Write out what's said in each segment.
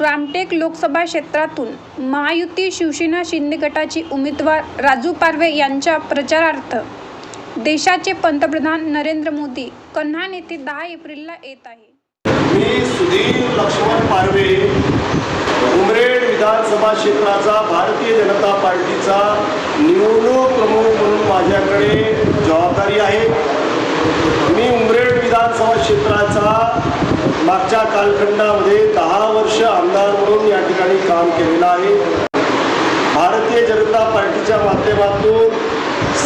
रामटेक लोकसभा क्षेत्रातून महायुती शिवसेना शिंदे गटाची उमेदवार राजू पारवे यांच्या प्रचारार्थ देशाचे पंतप्रधान नरेंद्र मोदी कन्हान येथे दहा एप्रिलला येत आहे. मी सुधीर लक्ष्मण पारवे उमरेड विधानसभा क्षेत्राचा भारतीय जनता पार्टीचा निवडणूक प्रमुख म्हणून माझ्याकडे जबाबदारी आहे. मी उमरेड विधानसभा क्षेत्राचा मागच्या कालखंडामध्ये दहा वर्ष आमदार म्हणून या ठिकाणी काम केलेलं आहे भारतीय जनता पार्टीच्या माध्यमातून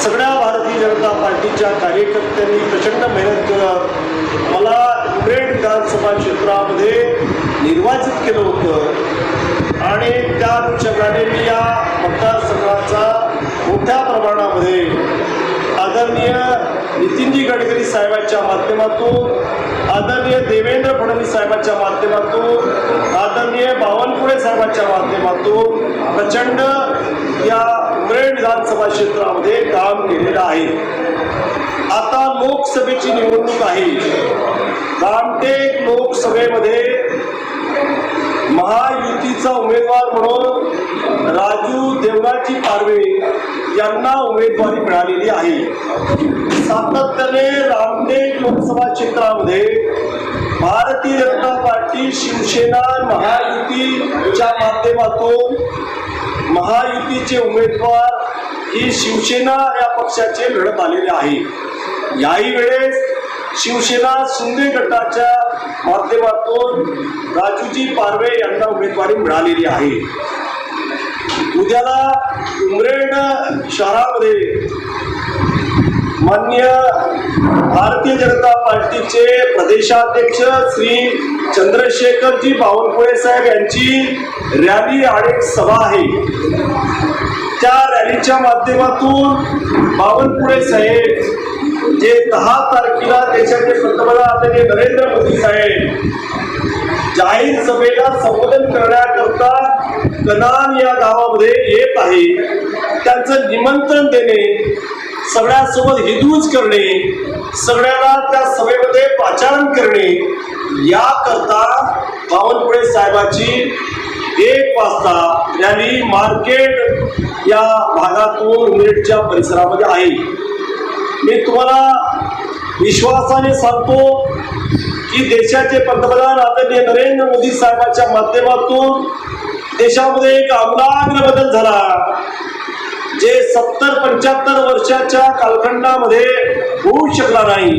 सगळ्या भारतीय जनता पार्टीच्या कार्यकर्त्यांनी प्रचंड मेहनत करत मला उमरेड विधानसभा क्षेत्रामध्ये निर्वाचित केलं होतं. आणि त्या अनुषंगाने मी या मतदारसंघाचा मोठ्या प्रमाणामध्ये आदरणीय नितीनजी गडकरी साहेबांच्या माध्यमातून आदरणीय देवेंद्र फडणवीस साहेबांच्या माध्यमातून साहेबांच्या माध्यमातून प्रचंड या उमरेड विधानसभा क्षेत्रामध्ये काम केलेलं आहे. आता लोकसभेची निवडणूक आहे. रामटेक लोकसभेमध्ये महायुतीचा उमेदवार म्हणून राजू देवराजी पारवे यांना उमेदवारी मिळालेली आहे. सातत्याने रामटेक लोकसभा क्षेत्रामध्ये भारतीय जनता शिवसेना महायुतीच्या माध्यमातून महायुतीचे उमेदवार ही शिवसेना या पक्षाचे लढत आलेले आहे. याही वेळेस शिवसेना शिंदे गटाच्या माध्यमातून राजूजी पारवे यांना उमेदवारी मिळालेली आहे. उद्याला उमरेड शहरामध्ये मान्य भारतीय जनता पार्टीचे प्रदेशाध्यक्ष श्री चंद्रशेखरजी बावनकुळे साहेब यांची रॅली आणि एक सभा आहे. त्या रॅलीच्या माध्यमातून बावनकुळे साहेब जे दहा तारखेला देशाचे पंतप्रधान आदरणीय नरेंद्र मोदी साहेब जाहीर सभेला संबोधन करण्याकरता कनान या गावामध्ये येत आहे त्यांचं निमंत्रण देणे सगळ्यासोबत हिदूज करणे सगळ्यांना त्या सभेमध्ये पाचारण करणे याकरता बावनकुळे साहेबाची एक वाजता रॅली मार्केट या भागातून उमेडच्या परिसरामध्ये आहे. मी तुम्हाला विश्वासाने सांगतो की देशाचे पंतप्रधान आदरणीय नरेंद्र मोदी साहेबांच्या माध्यमातून देशामध्ये एक आमूलाग्र बदल झाला. सत्तर पंच्याहत्तर वर्षाच्या कालखंडामध्ये होऊ शकला नाही.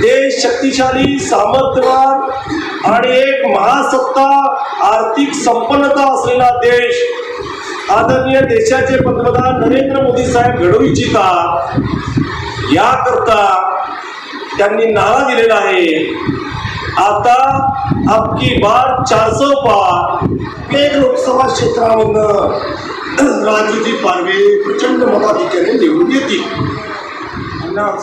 देश शक्तिशाली सामर्थ्यवान आणि एक महासत्ता आर्थिक संपन्नता असलेला देश आदरणीय देशाचे पंतप्रधान नरेंद्र मोदी साहेब घडवू इच्छिता याकरता त्यांनी नारा दिलेला आहे. आता आपकी बार चारसो पार एक लोकसभा क्षेत्रामधनं राजूजी पारवे प्रचंड मताधिक्याने निवडून येतील. धन्यवाद